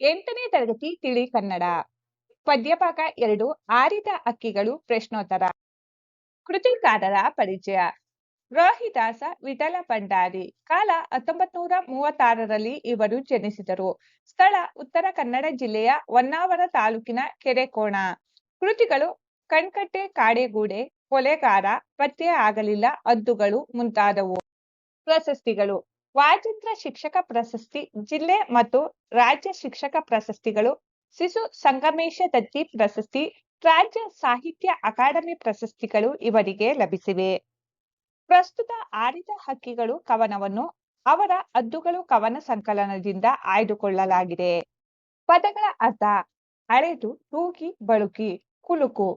ಎಂಟನೇ ತರಗತಿ ತಿಳಿ ಕನ್ನಡ. ಪದ್ಯಭಾಗ ಎರಡು, ಆರಿದ ಅಕ್ಕಿಗಳು ಪ್ರಶ್ನೋತ್ತರ. ಕೃತಿಕಾರರ ಪರಿಚಯ. ರೋಹಿದಾಸ ವಿಠಲ ಭಂಡಾರಿ. ಕಾಲ ಹತ್ತೊಂಬತ್ ನೂರ ಮೂವತ್ತಾರರಲ್ಲಿ ಇವರು ಜನಿಸಿದರು. ಸ್ಥಳ ಉತ್ತರ ಕನ್ನಡ ಜಿಲ್ಲೆಯ ಹೊನ್ನಾವರ ತಾಲೂಕಿನ ಕೆರೆಕೋಣ. ಕೃತಿಗಳು ಕಣ್ಕಟ್ಟೆ, ಕಾಡೆಗೂಡೆ, ಕೊಲೆಗಾರ, ಪತ್ತೆ ಆಗಲಿಲ್ಲ ಹದ್ದುಗಳು ಮುಂತಾದವು. ಪ್ರಶಸ್ತಿಗಳು. ವಾಚಿತ್ರ ಶಿಕ್ಷಕ ಪ್ರಶಸ್ತಿ ಜಿಲ್ಲೆ ಮತ್ತು ರಾಜ್ಯ ಶಿಕ್ಷಕ ಪ್ರಶಸ್ತಿಗಳು, ಶಿಶು ಸಂಗಮೇಶ ದತ್ತಿ ಪ್ರಶಸ್ತಿ, ರಾಜ್ಯ ಸಾಹಿತ್ಯ ಅಕಾಡೆಮಿ ಪ್ರಶಸ್ತಿಗಳು ಇವರಿಗೆ ಲಭಿಸಿವೆ. ಪ್ರಸ್ತುತ ಆಡಿದ ಹಕ್ಕಿಗಳು ಕವನವನ್ನು ಅವರ ಅದ್ದುಗಳು ಕವನ ಸಂಕಲನದಿಂದ ಆಯ್ದುಕೊಳ್ಳಲಾಗಿದೆ. ಪದಗಳ ಅರ್ಥ, ಅಳೆದು ತೂಗಿ, ಬಳುಕಿ, ಕುಲುಕು,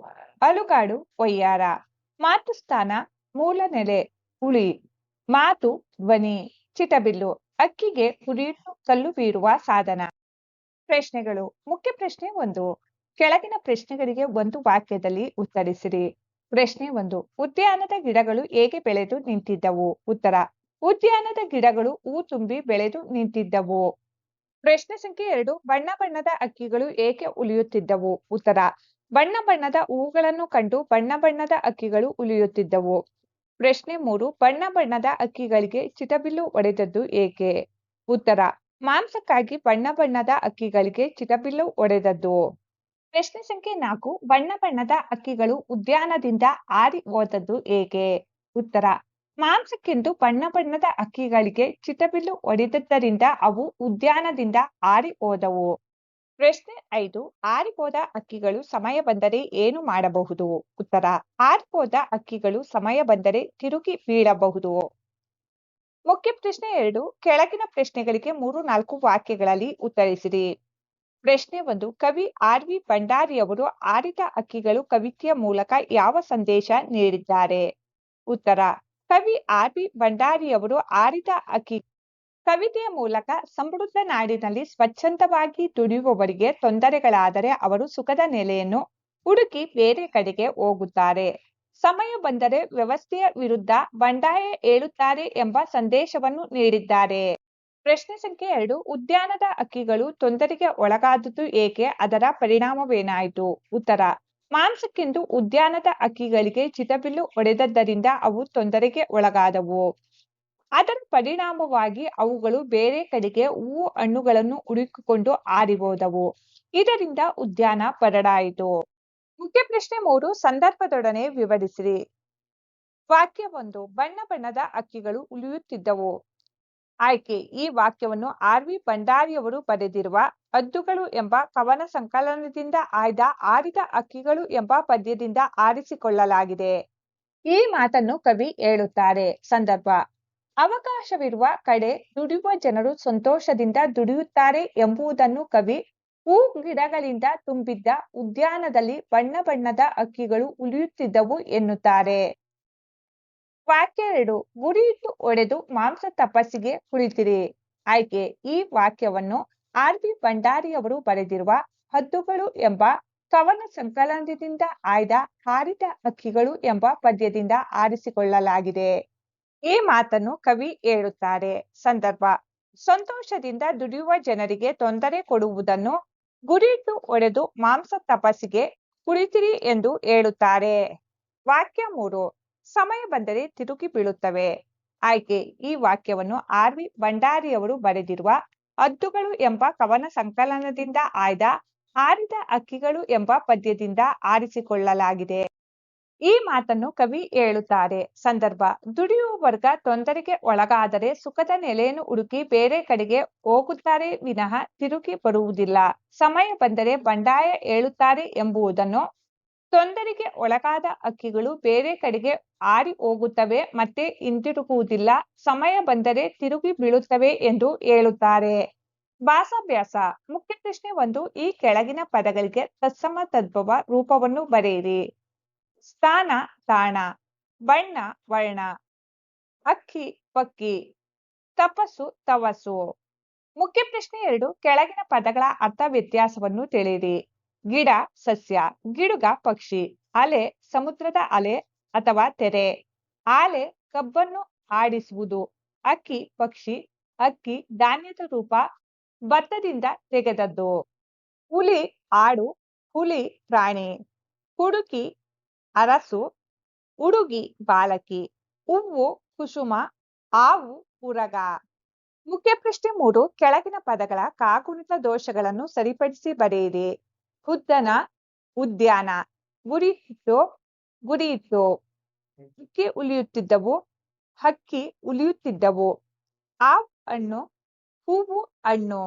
ಅಲುಗಾಡು, ಒಯ್ಯಾರ, ಮಾತೃಸ್ಥಾನ, ಮೂಲ ನೆಲೆ ಉಳಿ ಮಾತು, ಧ್ವನಿ. ಚಿಟಬಿಲ್ಲು, ಅಕ್ಕಿಗೆ ಹುರಿಯಿಟ್ಟು ಕಲ್ಲು ಬೀರುವ ಸಾಧನ. ಪ್ರಶ್ನೆಗಳು. ಮುಖ್ಯ ಪ್ರಶ್ನೆ ಒಂದು. ಕೆಳಗಿನ ಪ್ರಶ್ನೆಗಳಿಗೆ ಒಂದು ವಾಕ್ಯದಲ್ಲಿ ಉತ್ತರಿಸಿರಿ. ಪ್ರಶ್ನೆ ಒಂದು. ಉದ್ಯಾನದ ಗಿಡಗಳು ಹೇಗೆ ಬೆಳೆದು ನಿಂತಿದ್ದವು? ಉತ್ತರ. ಉದ್ಯಾನದ ಗಿಡಗಳು ಹೂ ತುಂಬಿ ಬೆಳೆದು ನಿಂತಿದ್ದವು. ಪ್ರಶ್ನೆ ಸಂಖ್ಯೆ ಎರಡು. ಬಣ್ಣ ಬಣ್ಣದ ಅಕ್ಕಿಗಳು ಏಕೆ ಉಳಿಯುತ್ತಿದ್ದವು? ಉತ್ತರ. ಬಣ್ಣ ಬಣ್ಣದ ಹೂಗಳನ್ನು ಕಂಡು ಬಣ್ಣ ಬಣ್ಣದ ಅಕ್ಕಿಗಳು ಉಳಿಯುತ್ತಿದ್ದವು. ಪ್ರಶ್ನೆ ಮೂರು, ಬಣ್ಣ ಬಣ್ಣದ ಅಕ್ಕಿಗಳಿಗೆ ಚಿಟಬಿಲ್ಲು ಒಡೆದದ್ದು ಏಕೆ? ಉತ್ತರ, ಮಾಂಸಕ್ಕಾಗಿ ಬಣ್ಣ ಬಣ್ಣದ ಅಕ್ಕಿಗಳಿಗೆ ಚಿಟಬಿಲ್ಲು ಒಡೆದದ್ದು. ಪ್ರಶ್ನೆ ಸಂಖ್ಯೆ ನಾಲ್ಕು, ಬಣ್ಣ ಬಣ್ಣದ ಅಕ್ಕಿಗಳು ಉದ್ಯಾನದಿಂದ ಆರಿ ಹೋದದ್ದು ಏಕೆ? ಉತ್ತರ, ಮಾಂಸಕ್ಕೆಂದು ಬಣ್ಣ ಬಣ್ಣದ ಅಕ್ಕಿಗಳಿಗೆ ಚಿಟಬಿಲ್ಲು ಒಡೆದದ್ದರಿಂದ ಅವು ಉದ್ಯಾನದಿಂದ ಆರಿ ಹೋದವು. ಪ್ರಶ್ನೆ ಐದು ಆರಿಹೋದ ಅಕ್ಕಿಗಳು ಸಮಯ ಬಂದರೆ ಏನು ಮಾಡಬಹುದು? ಉತ್ತರ ಆರಿಹೋದ ಅಕ್ಕಿಗಳು ಸಮಯ ಬಂದರೆ ತಿರುಗಿ ಬೀಳಬಹುದು. ಮುಖ್ಯ ಪ್ರಶ್ನೆ ಎರಡು, ಕೆಳಗಿನ ಪ್ರಶ್ನೆಗಳಿಗೆ ಮೂರು, ನಾಲ್ಕು ವಾಕ್ಯಗಳಲ್ಲಿ ಉತ್ತರಿಸಿರಿ. ಪ್ರಶ್ನೆ ಒಂದು, ಕವಿ ಆರ್ ವಿ ಭಂಡಾರಿಯವರು ಆರಿದ ಅಕ್ಕಿಗಳು ಕವಿತೆಯ ಮೂಲಕ ಯಾವ ಸಂದೇಶ ನೀಡಿದ್ದಾರೆ? ಉತ್ತರ, ಕವಿ ಆರ್ ವಿ ಭಂಡಾರಿಯವರು ಆರಿದ ಅಕ್ಕಿ ಕವಿತೆಯ ಮೂಲಕ ಸಮೃದ್ಧ ನಾಡಿನಲ್ಲಿ ಸ್ವಚ್ಛಂದವಾಗಿ ದುಡಿಯುವವರಿಗೆ ತೊಂದರೆಗಳಾದರೆ ಅವರು ಸುಖದ ನೆಲೆಯನ್ನು ಹುಡುಕಿ ಬೇರೆ ಕಡೆಗೆ ಹೋಗುತ್ತಾರೆ. ಸಮಯ ಬಂದರೆ ವ್ಯವಸ್ಥೆಯ ವಿರುದ್ಧ ಬಂಡಾಯ ಏಳುತ್ತಾರೆ ಎಂಬ ಸಂದೇಶವನ್ನು ನೀಡಿದ್ದಾರೆ. ಪ್ರಶ್ನೆ ಸಂಖ್ಯೆ ಎರಡು, ಉದ್ಯಾನದ ಅಕ್ಕಿಗಳು ತೊಂದರೆಗೆ ಒಳಗಾದದ್ದು ಏಕೆ? ಅದರ ಪರಿಣಾಮವೇನಾಯಿತು? ಉತ್ತರ, ಮಾಂಸಕ್ಕೆಂದು ಉದ್ಯಾನದ ಅಕ್ಕಿಗಳಿಗೆ ಚಿತಬಿಲ್ಲು ಹೊಡೆದದ್ದರಿಂದ ಅವು ತೊಂದರೆಗೆ ಒಳಗಾದವು. ಅದರ ಪರಿಣಾಮವಾಗಿ ಅವುಗಳು ಬೇರೆ ಕಡೆಗೆ ಹೂವು ಹಣ್ಣುಗಳನ್ನು ಹುಡುಕಿಕೊಂಡು ಹಾರಿಹೋದವು ಇದರಿಂದ ಉದ್ಯಾನ ಪರಡಾಯಿತು. ಮುಖ್ಯ ಪ್ರಶ್ನೆ ಮೂರು, ಸಂದರ್ಭದೊಡನೆ ವಿವರಿಸಿರಿ. ವಾಕ್ಯ ಒಂದು ಬಣ್ಣ ಬಣ್ಣದ ಅಕ್ಕಿಗಳು ಉಳಿಯುತ್ತಿದ್ದವು. ಆಯ್ಕೆ, ಈ ವಾಕ್ಯವನ್ನು ಆರ್ ವಿ ಭಂಡಾರಿಯವರು ಬರೆದಿರುವ ಅದ್ದುಗಳು ಎಂಬ ಕವನ ಸಂಕಲನದಿಂದ ಆಯ್ದ ಆರಿದ ಅಕ್ಕಿಗಳು ಎಂಬ ಪದ್ಯದಿಂದ ಆರಿಸಿಕೊಳ್ಳಲಾಗಿದೆ. ಈ ಮಾತನ್ನು ಕವಿ ಹೇಳುತ್ತಾರೆ. ಸಂದರ್ಭ ಅವಕಾಶವಿರುವ ಕಡೆ ದುಡಿಯುವ ಜನರು ಸಂತೋಷದಿಂದ ದುಡಿಯುತ್ತಾರೆ ಎಂಬುದನ್ನು ಕವಿ ಹೂ ಗಿಡಗಳಿಂದ ತುಂಬಿದ್ದ ಉದ್ಯಾನದಲ್ಲಿ ಬಣ್ಣ ಬಣ್ಣದ ಅಕ್ಕಿಗಳು ಉಳಿಯುತ್ತಿದ್ದವು ಎನ್ನುತ್ತಾರೆ. ವಾಕ್ಯ ಎರಡು, ಗುರಿಯಿಟ್ಟು ಒಡೆದು ಮಾಂಸ ತಪಸ್ಸಿಗೆ ಕುಳಿತಿರಿ. ಆಯ್ಕೆ, ಈ ವಾಕ್ಯವನ್ನು ಆರ್ ಬಿ ಭಂಡಾರಿಯವರು ಬರೆದಿರುವ ಹದ್ದುಗಳು ಎಂಬ ಕವನ ಸಂಕಲನದಿಂದ ಆಯ್ದ ಹಾರಿದ ಅಕ್ಕಿಗಳು ಎಂಬ ಪದ್ಯದಿಂದ ಆರಿಸಿಕೊಳ್ಳಲಾಗಿದೆ. ಈ ಮಾತನ್ನು ಕವಿ ಹೇಳುತ್ತಾರೆ. ಸಂದರ್ಭ, ಸಂತೋಷದಿಂದ ದುಡಿಯುವ ಜನರಿಗೆ ತೊಂದರೆ ಕೊಡುವುದನ್ನು ಗುರಿಟ್ಟು ಒಡೆದು ಮಾಂಸ ತಪಸ್ಸಿಗೆ ಕುಳಿತಿರಿ ಎಂದು ಹೇಳುತ್ತಾರೆ. ವಾಕ್ಯ ಮೂರು, ಸಮಯ ಬಂದರೆ ತಿರುಗಿ ಬೀಳುತ್ತವೆ. ಆಯ್ಕೆ, ಈ ವಾಕ್ಯವನ್ನು ಆರ್ ವಿ ಭಂಡಾರಿಯವರು ಬರೆದಿರುವ ಹದ್ದುಗಳು ಎಂಬ ಕವನ ಸಂಕಲನದಿಂದ ಆಯ್ದ, ಆರಿದ ಅಕ್ಕಿಗಳು ಎಂಬ ಪದ್ಯದಿಂದ ಆರಿಸಿಕೊಳ್ಳಲಾಗಿದೆ. ಈ ಮಾತನ್ನು ಕವಿ ಹೇಳುತ್ತಾರೆ. ಸಂದರ್ಭ ದುಡಿಯುವ ವರ್ಗ ತೊಂದರೆಗೆ ಒಳಗಾದರೆ ಸುಖದ ನೆಲೆಯನ್ನು ಹುಡುಕಿ ಬೇರೆ ಕಡೆಗೆ ಹೋಗುತ್ತಾರೆ ವಿನಃ ತಿರುಗಿ ಬರುವುದಿಲ್ಲ. ಸಮಯ ಬಂದರೆ ಬಂಡಾಯ ಹೇಳುತ್ತಾರೆ ಎಂಬುದನ್ನು ತೊಂದರೆಗೆ ಒಳಗಾದ ಅಕ್ಕಿಗಳು ಬೇರೆ ಕಡೆಗೆ ಆರಿ ಹೋಗುತ್ತವೆ ಮತ್ತೆ ಹಿಂತಿರುಗುವುದಿಲ್ಲ ಸಮಯ ಬಂದರೆ ತಿರುಗಿ ಬೀಳುತ್ತವೆ ಎಂದು ಹೇಳುತ್ತಾರೆ. ಭಾಸಾಭ್ಯಾಸ ಮುಖ್ಯ ಪ್ರಶ್ನೆ ಒಂದು, ಈ ಕೆಳಗಿನ ಪದಗಳಿಗೆ ತತ್ಸಮ ತದ್ಭವ ರೂಪವನ್ನು ಬರೆಯಿರಿ. ಸ್ಥಾನ, ತಾಣ, ಬಣ್ಣ, ವರ್ಣ, ಅಕ್ಕಿ, ಪಕ್ಕಿ, ತಪಸ್ಸು, ತವಸು. ಮುಖ್ಯ ಪ್ರಶ್ನೆ ಎರಡು, ಕೆಳಗಿನ ಪದಗಳ ಅರ್ಥ ವ್ಯತ್ಯಾಸವನ್ನು ತಿಳಿಯಿರಿ. ಗಿಡ, ಸಸ್ಯ, ಗಿಡುಗ, ಪಕ್ಷಿ, ಅಲೆ, ಸಮುದ್ರದ ಅಲೆ ಅಥವಾ ತೆರೆ. ಆಲೆ, ಕಬ್ಬನ್ನು ಆಡಿಸುವುದು. ಅಕ್ಕಿ, ಪಕ್ಷಿ, ಅಕ್ಕಿ, ಧಾನ್ಯದ ರೂಪ ಭತ್ತದಿಂದ ತೆಗೆದದ್ದು. ಹುಲಿ, ಆಡು, ಹುಲಿ, ಪ್ರಾಣಿ. ಹುಡುಕಿ ಅರಸು ಉಡುಗಿ ಬಾಲಕಿ ಹೂವು ಕುಸುಮ, ಆವು, ಉರಗ. ಮುಖ್ಯ ಪ್ರಶ್ನೆ ಮೂರು, ಕೆಳಗಿನ ಪದಗಳ ಕಾಗುಣಿತ ದೋಷಗಳನ್ನು ಸರಿಪಡಿಸಿ ಬರೆಯಿರಿ. ಉದ್ದನ, ಉದ್ಯಾನ ಗುರಿಯಿಟ್ಟು ಗುರಿಯಿಟ್ಟು ಹಕ್ಕಿ ಉಲಿಯುತ್ತಿದ್ದವು ಹಕ್ಕಿ ಉಲಿಯುತ್ತಿದ್ದವು. ಆ ಹಣ್ಣು, ಹೂವು ಹಣ್ಣು.